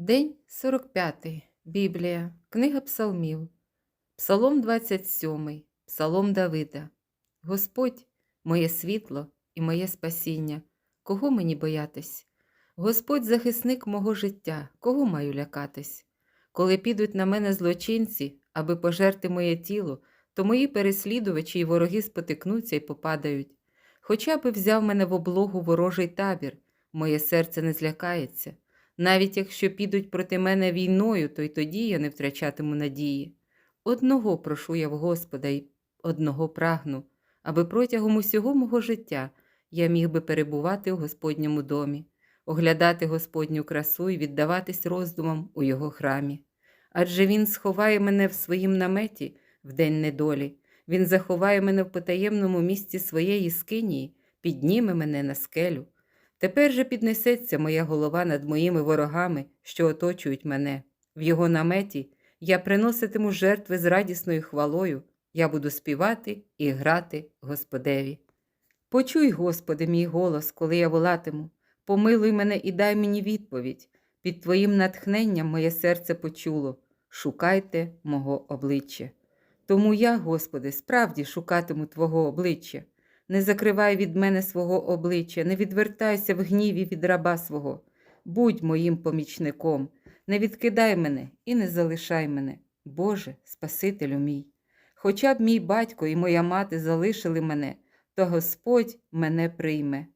День 45. Біблія. Книга Псалмів. Псалом 27. Псалом Давида. Господь, моє світло і моє спасіння. Кого мені боятись? Господь захисник мого життя, кого маю лякатись? Коли підуть на мене злочинці, аби пожерти моє тіло, то мої переслідувачі й вороги спотикнуться й попадають. Хоча би взяв мене в облогу ворожий табір, моє серце не злякається. Навіть якщо підуть проти мене війною, то й тоді я не втрачатиму надії. Одного прошу я в Господа й одного прагну, аби протягом усього мого життя я міг би перебувати у Господньому домі, оглядати Господню красу і віддаватись роздумам у його храмі. Адже Він сховає мене в своїм наметі в день недолі, Він заховає мене в потаємному місці своєї скинії, підніме мене на скелю. Тепер же піднесеться моя голова над моїми ворогами, що оточують мене. В його наметі я приноситиму жертви з радісною хвалою, я буду співати і грати Господеві. Почуй, Господи, мій голос, коли я волатиму, помилуй мене і дай мені відповідь. Під Твоїм натхненням моє серце почуло шукайте мого обличчя. Тому я, Господи, справді шукатиму Твого обличчя. Не закривай від мене свого обличчя, не відвертайся в гніві від раба свого. Будь моїм помічником, не відкидай мене і не залишай мене, Боже, Спасителю мій. Хоча б мій батько і моя мати залишили мене, то Господь мене прийме.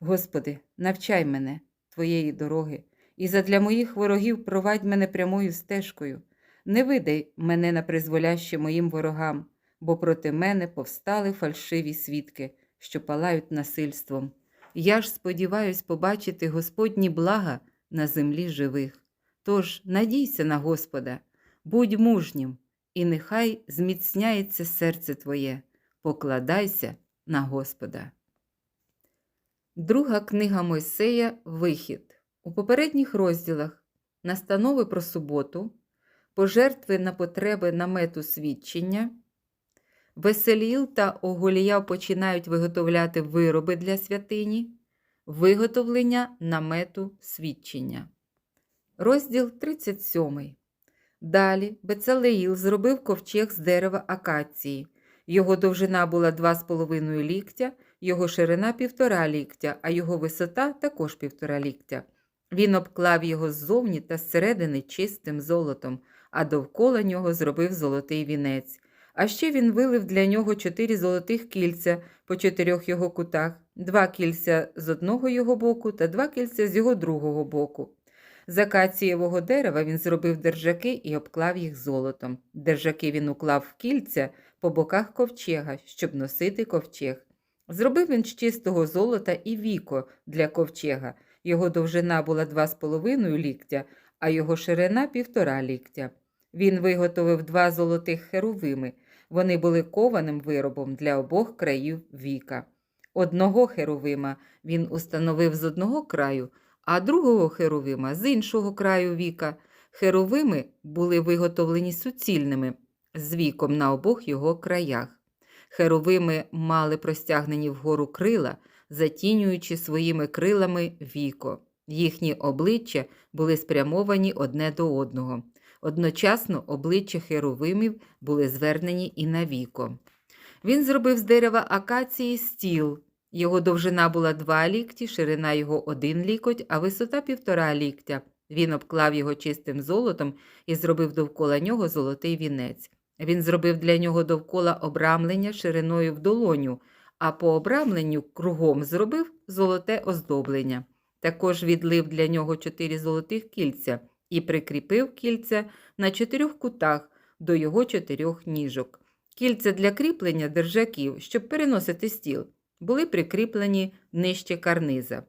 Господи, навчай мене Твоєї дороги, і задля моїх ворогів провадь мене прямою стежкою. Не видай мене на призволяще моїм ворогам бо проти мене повстали фальшиві свідки, що палають насильством. Я ж сподіваюсь побачити Господні блага на землі живих. Тож надійся на Господа, будь мужнім, і нехай зміцняється серце твоє, покладайся на Господа. Друга книга Мойсея Вихід. У попередніх розділах настанови про суботу, пожертви на потреби намету свідчення. Веселіл та Оголія починають виготовляти вироби для святині, виготовлення намету свідчення. Розділ 37. Далі Бецалеїл зробив ковчег з дерева акації. Його довжина була 2,5 ліктя, його ширина 1,5 ліктя, а його висота також 1,5 ліктя. Він обклав його ззовні та зсередини чистим золотом, а довкола нього зробив золотий вінець. А ще він вилив для нього чотири золотих кільця по чотирьох його кутах, два кільця з одного його боку та два кільця з його другого боку. З акацієвого дерева він зробив держаки і обклав їх золотом. Держаки він уклав в кільця по боках ковчега, щоб носити ковчег. Зробив він з чистого золота і віко для ковчега. Його довжина була 2,5 ліктя, а його ширина півтора ліктя. Він виготовив два золотих херувими. Вони були кованим виробом для обох країв віка. Одного херовима він установив з одного краю, а другого херовима з іншого краю віка. Херовими були виготовлені суцільними з віком на обох його краях. Херовими мали простягнені вгору крила, затінюючи своїми крилами віко. Їхні обличчя були спрямовані одне до одного. Одночасно обличчя херовимів були звернені і на віко. Він зробив з дерева акації стіл. Його довжина була два лікті, ширина його один лікоть, а висота півтора ліктя. Він обклав його чистим золотом і зробив довкола нього золотий вінець. Він зробив для нього довкола обрамлення шириною в долоню, а по обрамленню кругом зробив золоте оздоблення. Також відлив для нього чотири золотих кільця і прикріпив кільця на чотирьох кутах до його чотирьох ніжок. Кільця для кріплення держаків, щоб переносити стіл, були прикріплені нижче карниза.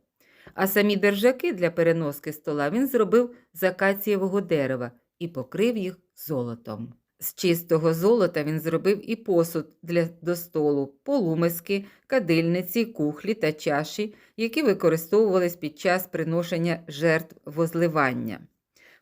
А самі держаки для переноски стола він зробив з акацієвого дерева і покрив їх золотом. З чистого золота він зробив і посуд для до столу, полумиски, кадильниці, кухлі та чаші, які використовувались під час приношення жертв возливання.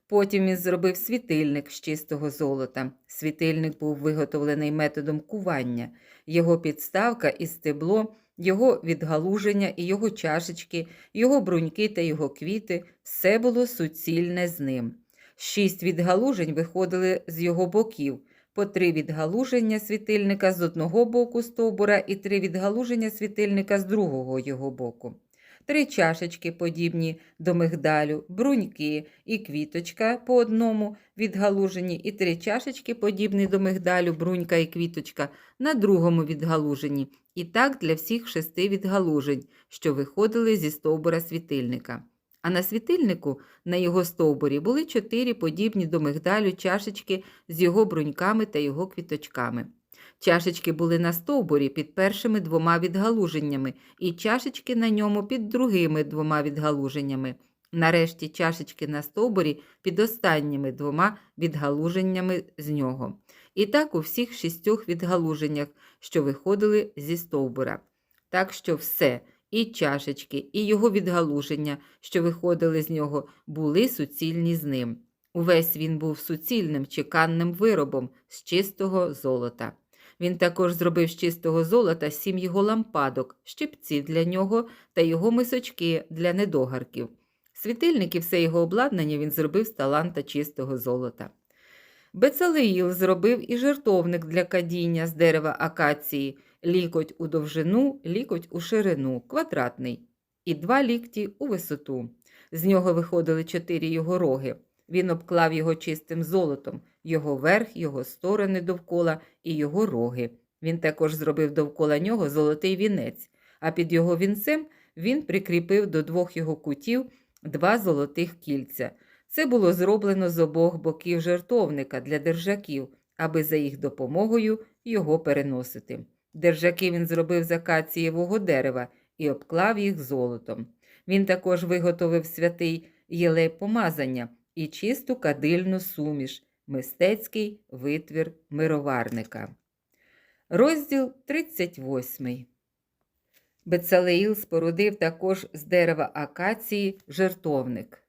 Потім він зробив світильник з чистого золота. Світильник був виготовлений методом кування. Його підставка і стебло його відгалуження і його чашечки, його бруньки та його квіти все було суцільне з ним. Шість відгалужень виходили з його боків, по три відгалуження світильника з одного боку стовбура і три відгалуження світильника з другого його боку. Три чашечки, подібні до мигдалю, бруньки і квіточка по одному відгалуженні, і три чашечки, подібні до мигдалю, брунька і квіточка на другому відгалуженні. І так для всіх шести відгалужень, що виходили зі стовбура світильника. А на світильнику на його стовбурі були чотири подібні до мигдалю чашечки з його бруньками та його квіточками. Чашечки були на стовбурі під першими двома відгалуженнями, і чашечки на ньому під другими двома відгалуженнями. Нарешті чашечки на стовбурі під останніми двома відгалуженнями з нього. І так у всіх шістьох відгалуженнях, що виходили зі стовбура. Так що все, і чашечки, і його відгалуження, що виходили з нього, були суцільні з ним. Увесь він був суцільним чеканним виробом з чистого золота. Він також зробив з чистого золота сім його лампадок, щипці для нього та його мисочки для недогарків. Світильник і все його обладнання він зробив з таланта чистого золота. Бецалеїл зробив і жертовник для кадіння з дерева акації, лікоть у довжину, лікоть у ширину, квадратний, і два лікті у висоту. З нього виходили чотири його роги. Він обклав його чистим золотом, його верх, його сторони довкола і його роги. Він також зробив довкола нього золотий вінець, а під його вінцем він прикріпив до двох його кутів два золотих кільця. Це було зроблено з обох боків жертовника для держаків, аби за їх допомогою його переносити. Держаки він зробив з акацієвого дерева і обклав їх золотом. Він також виготовив святий єлей помазання і чисту кадильну суміш, мистецький витвір мироварника. Розділ 38. Бецалеїл спорудив також з дерева акації жертовник.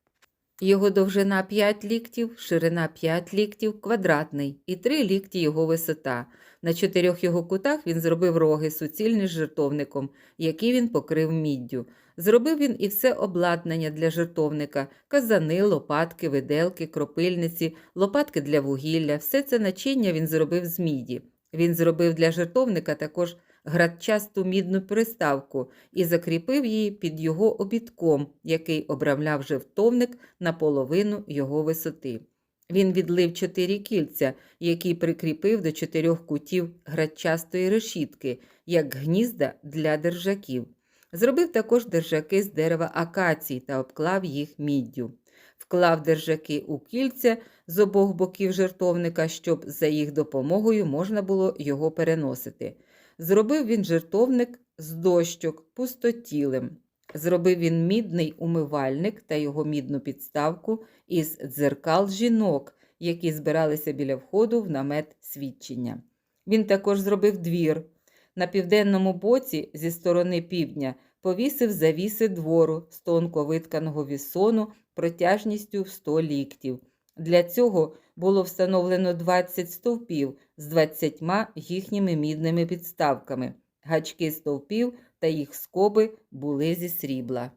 Його довжина 5 ліктів, ширина 5 ліктів, квадратний і 3 лікті його висота. На чотирьох його кутах він зробив роги суцільні з жертовником, які він покрив міддю. Зробив він і все обладнання для жертовника казани, лопатки, виделки, кропильниці, лопатки для вугілля. Все це начиння він зробив з міді. Він зробив для жертовника також градчасту мідну приставку і закріпив її під його обідком, який обрамляв жертовник на половину його висоти. Він відлив чотири кільця, які прикріпив до чотирьох кутів градчастої решітки, як гнізда для держаків. Зробив також держаки з дерева акації та обклав їх міддю. Вклав держаки у кільця з обох боків жертовника, щоб за їх допомогою можна було його переносити. Зробив він жертовник з дощок пустотілим. Зробив він мідний умивальник та його мідну підставку із дзеркал жінок, які збиралися біля входу в намет свідчення. Він також зробив двір. На південному боці, зі сторони півдня, повісив завіси двору з тонко витканого вісону протяжністю в 100 ліктів. Для цього було встановлено 20 стовпів з 20 їхніми мідними підставками. Гачки стовпів та їх скоби були зі срібла.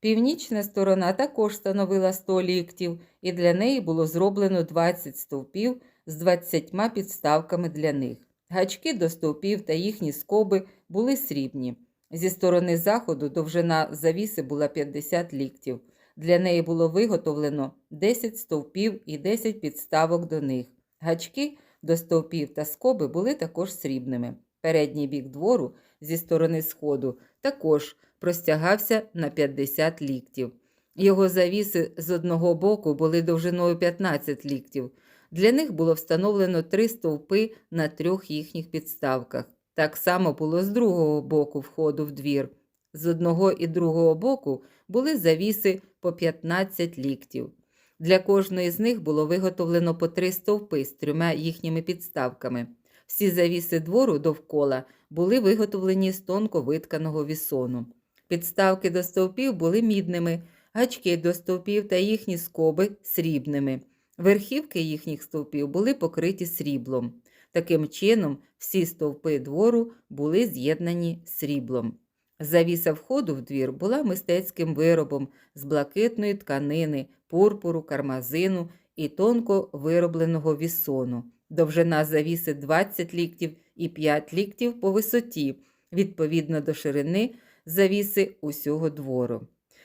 Північна сторона також становила 100 ліктів, і для неї було зроблено 20 стовпів з 20 підставками для них. Гачки до стовпів та їхні скоби були срібні. Зі сторони заходу довжина завіси була 50 ліктів. Для неї було виготовлено 10 стовпів і 10 підставок до них. Гачки до стовпів та скоби були також срібними. Передній бік двору зі сторони сходу також простягався на 50 ліктів. Його завіси з одного боку були довжиною 15 ліктів. Для них було встановлено три стовпи на трьох їхніх підставках. Так само було з другого боку входу в двір. З одного і другого боку були завіси по 15 ліктів. Для кожної з них було виготовлено по три стовпи з трьома їхніми підставками. Всі завіси двору довкола були виготовлені з тонко витканого вісону. Підставки до стовпів були мідними, гачки до стовпів та їхні скоби срібними. Верхівки їхніх стовпів були покриті сріблом. Таким чином, всі стовпи двору були з'єднані сріблом. Завіса входу в двір була мистецьким виробом з блакитної тканини, пурпуру, кармазину і тонко виробленого вісону. Довжина завіси 20 ліктів і 5 ліктів по висоті, відповідно до ширини завіси усього двору.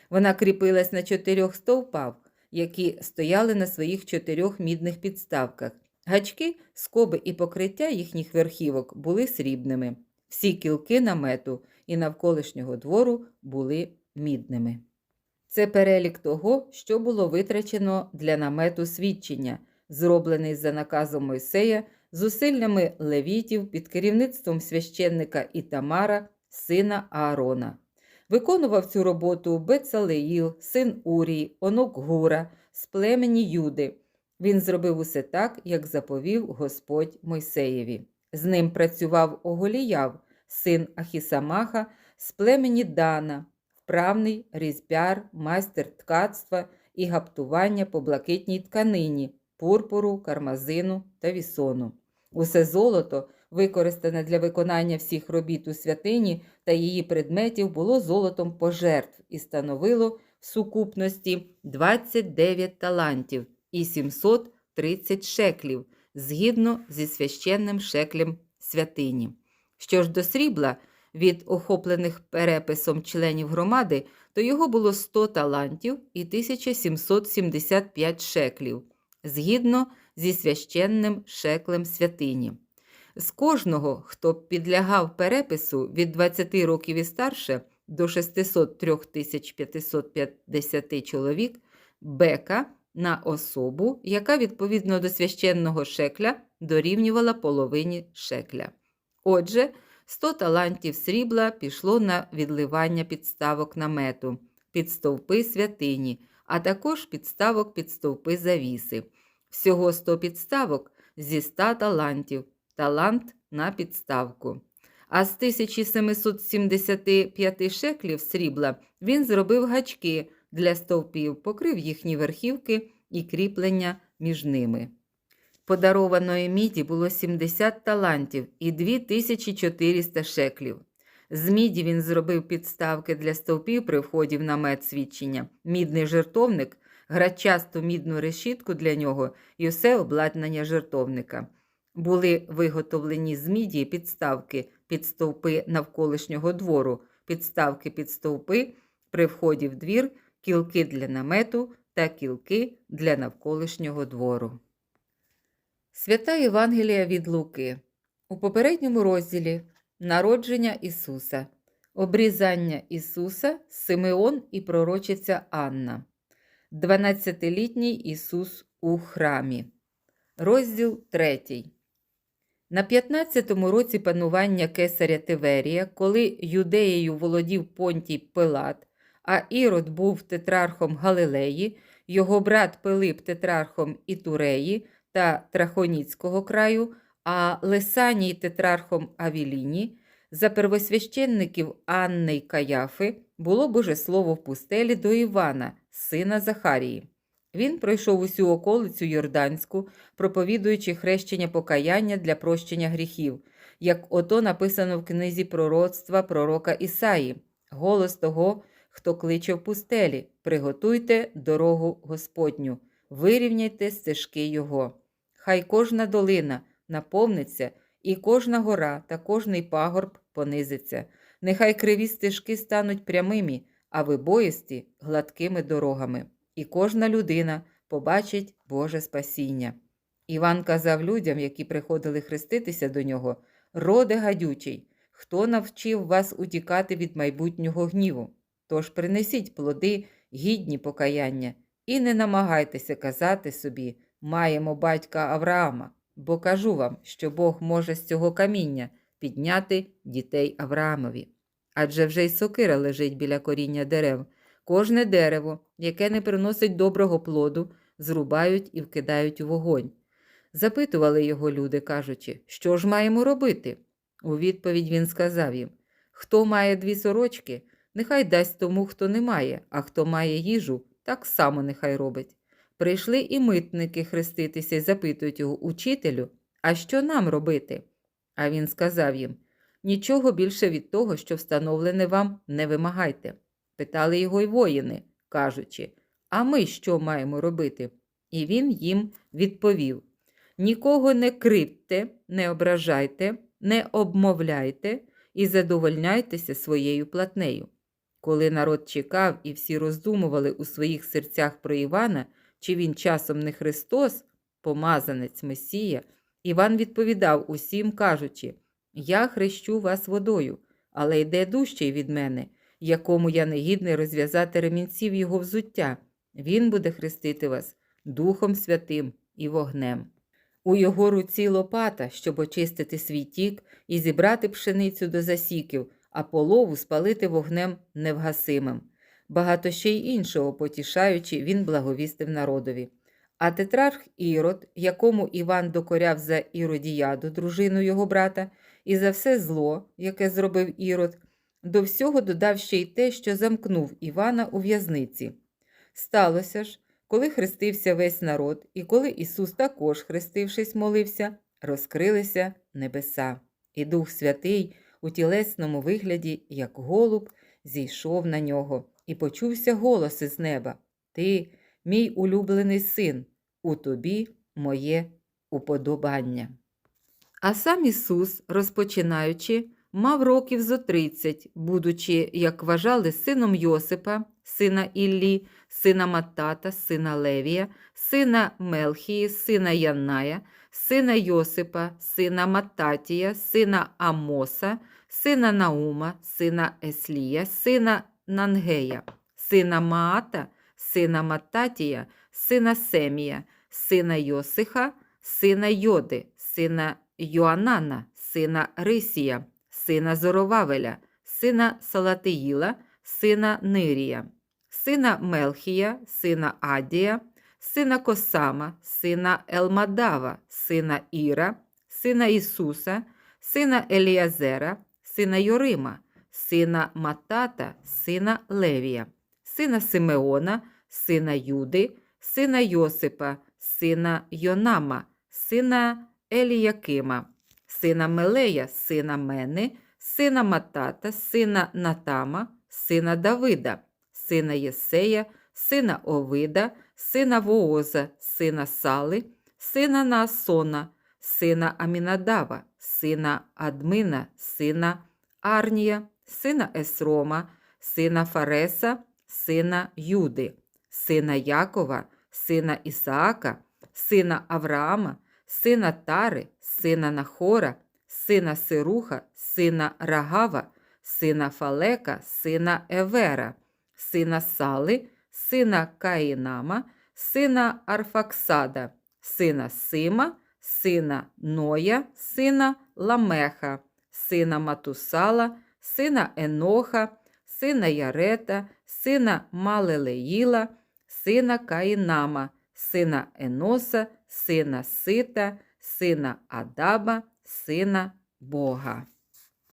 Вона кріпилась на чотирьох стовпах, які стояли на своїх чотирьох мідних підставках. Гачки, скоби і покриття їхніх верхівок були срібними. Всі кілки намету і навколишнього двору були мідними. Це перелік того, що було витрачено для намету свідчення, зроблений за наказом Мойсея зусиллями левітів під керівництвом священника Ітамара, сина Аарона. Виконував цю роботу Бецалеїл, син Урій, онук Гура, з племені Юди. Він зробив усе так, як заповів Господь Мойсеєві. З ним працював Оголіяв, син Ахісамаха, з племені Дана, вправний різьбяр, майстер ткацтва і гаптування по блакитній тканині, пурпуру, кармазину та вісону. Усе золото, використане для виконання всіх робіт у святині та її предметів, було золотом пожертв і становило в сукупності 29 талантів і 730 шеклів, згідно зі священним шеклем святині. Що ж до срібла, від охоплених переписом членів громади, то його було 100 талантів і 1775 шеклів, згідно зі священним шеклем святині. З кожного, хто підлягав перепису від 20 років і старше до 603 550 чоловік, бека на особу, яка відповідно до священного шекля дорівнювала половині шекля. Отже, 100 талантів срібла пішло на відливання підставок намету, під стовпи святині, а також підставок під стовпи завіси. Всього 100 підставок зі 100 талантів, талант на підставку. А з 1775 шеклів срібла він зробив гачки для стовпів, покрив їхні верхівки і кріплення між ними. Подарованої міді було 70 талантів і 2400 шеклів. З міді він зробив підставки для стовпів при вході в намет свідчення, мідний жертовник, грачасту мідну решітку для нього і усе обладнання жертовника. Були виготовлені з міді підставки під стовпи навколишнього двору, підставки під стовпи при вході в двір, кілки для намету та кілки для навколишнього двору. Свята Євангелія від Луки. У попередньому розділі Народження Ісуса, Обрізання Ісуса, Симеон і пророчиця Анна, 12-літній Ісус у храмі. Розділ 3. На 15-му році панування кесаря Тиверія, коли юдеєю володів Понтій Пилат, а Ірод був тетрархом Галилеї, його брат Пилип тетрархом Ітуреї та Трахоніцького краю, а Лесаній тетрархом Авіліні, за первосвященників Анни й Каяфи було божеслово в пустелі до Івана, сина Захарії. Він пройшов усю околицю Йорданську, проповідуючи хрещення покаяння для прощення гріхів, як ото написано в книзі пророцтва пророка Ісаї, голос того, хто кличе в пустелі, приготуйте дорогу Господню, вирівняйте стежки Його. Хай кожна долина наповниться, і кожна гора та кожний пагорб понизиться. Нехай криві стежки стануть прямими, а вибоїсті гладкими дорогами, і кожна людина побачить Боже спасіння. Іван казав людям, які приходили хреститися до нього: Роде гадючий, хто навчив вас утікати від майбутнього гніву? Тож принесіть плоди, гідні покаяння, і не намагайтеся казати собі, маємо батька Авраама, бо кажу вам, що Бог може з цього каміння підняти дітей Авраамові. Адже вже й сокира лежить біля коріння дерев. Кожне дерево, яке не приносить доброго плоду, зрубають і вкидають у вогонь. Запитували його люди, кажучи, що ж маємо робити? У відповідь він сказав їм: Хто має дві сорочки, нехай дасть тому, хто не має, а хто має їжу, так само нехай робить. Прийшли і митники хреститися і запитують його, учителю, А що нам робити? А він сказав їм Нічого більше від того, що встановлене вам, не вимагайте. Питали його й воїни, кажучи, а ми що маємо робити? І він їм відповів: Нікого не кривдьте, не ображайте, не обмовляйте і задовольняйтеся своєю платнею. Коли народ чекав і всі роздумували у своїх серцях про Івана, чи він часом не Христос, помазанець Месія, Іван відповідав усім, кажучи: Я хрещу вас водою, але йде дужчий від мене, якому я не гідний розв'язати ремінців його взуття. Він буде хрестити вас Духом Святим і вогнем. У його руці лопата, щоб очистити свій тік і зібрати пшеницю до засіків, а полову спалити вогнем невгасимим. Багато ще й іншого потішаючи, він благовістив народові. А тетрарх Ірод, якому Іван докоряв за Іродіяду, дружину його брата, і за все зло, яке зробив Ірод, до всього додав ще й те, що замкнув Івана у в'язниці. Сталося ж, коли хрестився весь народ, і коли Ісус також, хрестившись, молився, розкрилися небеса, і Дух Святий у тілесному вигляді, як голуб, зійшов на нього, і почувся голос із неба Ти, мій улюблений син, у тобі моє уподобання. А сам Ісус, розпочинаючи, мав років зо тридцять, будучи, як вважали, сином Йосипа, сина Іллі, сина Матата, сина Левія, сина Мелхії, сина Янная, сина Йосипа, сина Мататія, сина Амоса, сина Наума, сина Еслія, сина Нангея, сина Маата, сина Мататія, сина Семія, сина Йосиха, сина Йоди, сина Йоанана, сина Рисія, сина Зоровавеля, сина Салатиїла, сина Нирія, сина Мелхія, сина Адія, сина Косама, сина Елмадава, сина Іра, сина Ісуса, сина Еліазера, сина Йорима, сина Матата, сина Левія, сина Симеона, сина Юди, сина Йосипа, сина Йонама, сина Еліякима, сина Мелея, сина Мени, сина Матата, сина Натама, сина Давида, сина Єсея, сина Овида, сина Вооза, сина Сали, сина Наасона, сина Амінадава, сина Админа, сина Арнія, сина Есрома, сина Фареса, сина Юди, сина Якова, сина Ісаака, сина Авраама, сина Тари, сина Нахора, сина Сируха, сина Рагава, сина Фалека, сина Евера, сина Сали, сина Каїнама, сина Арфаксада, сина Сима, сина Ноя, сина Ламеха, сина Матусала, сина Еноха, сина Ярета, сина Малелеїла, сина Каїнама, сина Еноса, сина Сита, сина Адаба, сина Бога.